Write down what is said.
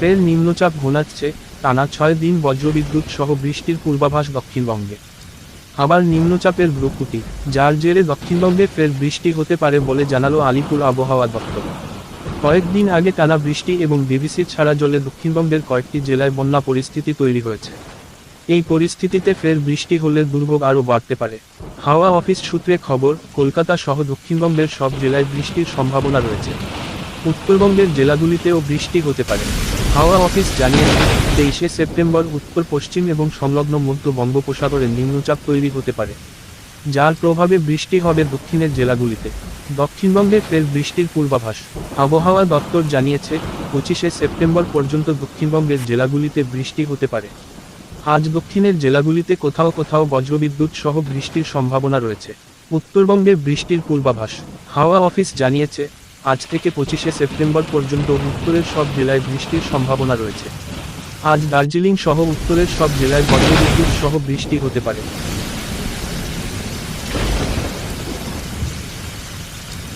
ফের নিম্নচাপ ঘনাচ্ছে, টানা ছয় দিন বজ্রবিদ্যুৎ সহ বৃষ্টির পূর্বাভাস দক্ষিণবঙ্গে। আবার নিম্নচাপের ভ্রুকুটি যার জেরে দক্ষিণবঙ্গে ফের বৃষ্টি হতে পারে বলে জানালো আলিপুর আবহাওয়া দপ্তর। কয়েকদিন আগে টানা বৃষ্টি এবং ডিভিসির ছাড়া জলে দক্ষিণবঙ্গের কয়েকটি জেলায় বন্যা পরিস্থিতি তৈরি হয়েছে। এই পরিস্থিতিতে ফের বৃষ্টি হলে দুর্ভোগ আরও বাড়তে পারে। হাওয়া অফিস সূত্রে খবর, কলকাতা সহ দক্ষিণবঙ্গের সব জেলায় বৃষ্টির সম্ভাবনা রয়েছে। উত্তরবঙ্গের জেলাগুলিতেও বৃষ্টি হতে পারে। হাওয়া অফিস জানিয়েছে তেইশে সেপ্টেম্বর উত্তর, পশ্চিম এবং সংলগ্ন মধ্য বঙ্গোপসাগরে নিম্নচাপ তৈরি হতে পারে, যার প্রভাবে বৃষ্টি হবে দক্ষিণের জেলাগুলিতে। দক্ষিণবঙ্গে ফের বৃষ্টির পূর্বাভাস। আবহাওয়া দপ্তর জানিয়েছে, পঁচিশে সেপ্টেম্বর পর্যন্ত দক্ষিণবঙ্গের জেলাগুলিতে বৃষ্টি হতে পারে। আজ দক্ষিণের জেলাগুলিতে কোথাও কোথাও বজ্রবিদ্যুৎ সহ বৃষ্টির সম্ভাবনা রয়েছে। উত্তরবঙ্গে বৃষ্টির পূর্বাভাস। হাওয়া অফিস জানিয়েছে আজ থেকে পঁচিশে সেপ্টেম্বর পর্যন্ত উত্তরের সব জেলায় বৃষ্টির সম্ভাবনা রয়েছে। আজ দার্জিলিং সহ উত্তরের সব জেলায় বজ্রবিদ্যুৎ সহ বৃষ্টি হতে পারে।